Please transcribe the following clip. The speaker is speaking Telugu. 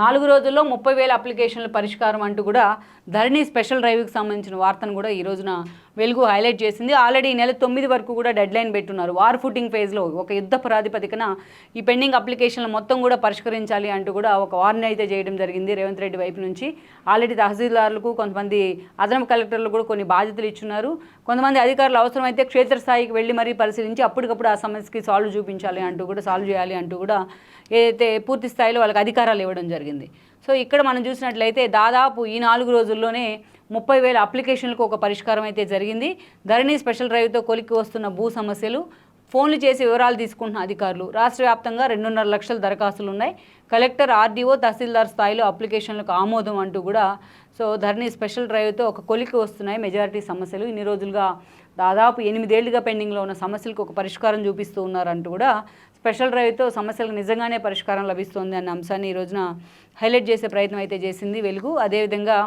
నాలుగు రోజుల్లో ముప్పై వేల అప్లికేషన్ల పరిష్కారం అంటూ కూడా ధరణి స్పెషల్ డ్రైవ్కి సంబంధించిన వార్తను కూడా ఈ రోజున వెలుగు హైలైట్ చేసింది. ఆల్రెడీ ఈ నెల తొమ్మిది వరకు కూడా డెడ్ లైన్ పెట్టున్నారు. వార్ ఫుటింగ్ ఫేజ్లో ఒక యుద్ధ ప్రాతిపదికన ఈ పెండింగ్ అప్లికేషన్లు మొత్తం కూడా పరిష్కరించాలి అంటూ కూడా ఒక వార్న్ అయితే చేయడం జరిగింది రేవంత్ రెడ్డి వైపు నుంచి. ఆల్రెడీ తహసీల్దారులకు కొంతమంది అదనపు కలెక్టర్లు కూడా కొన్ని బాధ్యతలు ఇచ్చున్నారు. కొంతమంది అధికారులు అవసరమైతే క్షేత్రస్థాయికి వెళ్ళి మరీ పరిశీలించి అప్పటికప్పుడు ఆ సమస్యకి సాల్వ్ చూపించాలి అంటూ కూడా సాల్వ్ చేయాలి అంటూ కూడా ఏదైతే పూర్తి స్థాయిలో వాళ్ళకి అధికారాలు ఇవ్వడం జరిగింది. సో ఇక్కడ మనం చూసినట్లయితే దాదాపు ఈ నాలుగు రోజుల్లోనే ముప్పై వేల అప్లికేషన్లకు ఒక పరిష్కారం అయితే జరిగింది. ధరణి స్పెషల్ డ్రైవ్తో కొలిక్కి వస్తున్న భూ సమస్యలు ఫోన్లు చేసి వివరాలు తీసుకుంటున్న అధికారులు. రాష్ట్ర వ్యాప్తంగా రెండున్నర లక్షల దరఖాస్తులు ఉన్నాయి. కలెక్టర్ ఆర్డీఓ తహసీల్దార్ స్థాయిలో అప్లికేషన్లకు ఆమోదం అంటూ కూడా సో ధరణి స్పెషల్ డ్రైవ్తో ఒక కొలికి వస్తున్నాయి మెజారిటీ సమస్యలు. ఇన్ని రోజులుగా దాదాపు ఎనిమిదేళ్ళుగా పెండింగ్లో ఉన్న సమస్యలకు ఒక పరిష్కారం చూపిస్తూ ఉన్నారంటూ కూడా స్పెషల్ డ్రైవ్తో సమస్యలకు నిజంగానే పరిష్కారం లభిస్తోంది అన్న అంశాన్ని ఈ రోజున హైలైట్ చేసే ప్రయత్నం అయితే చేసింది వెలుగు. అదేవిధంగా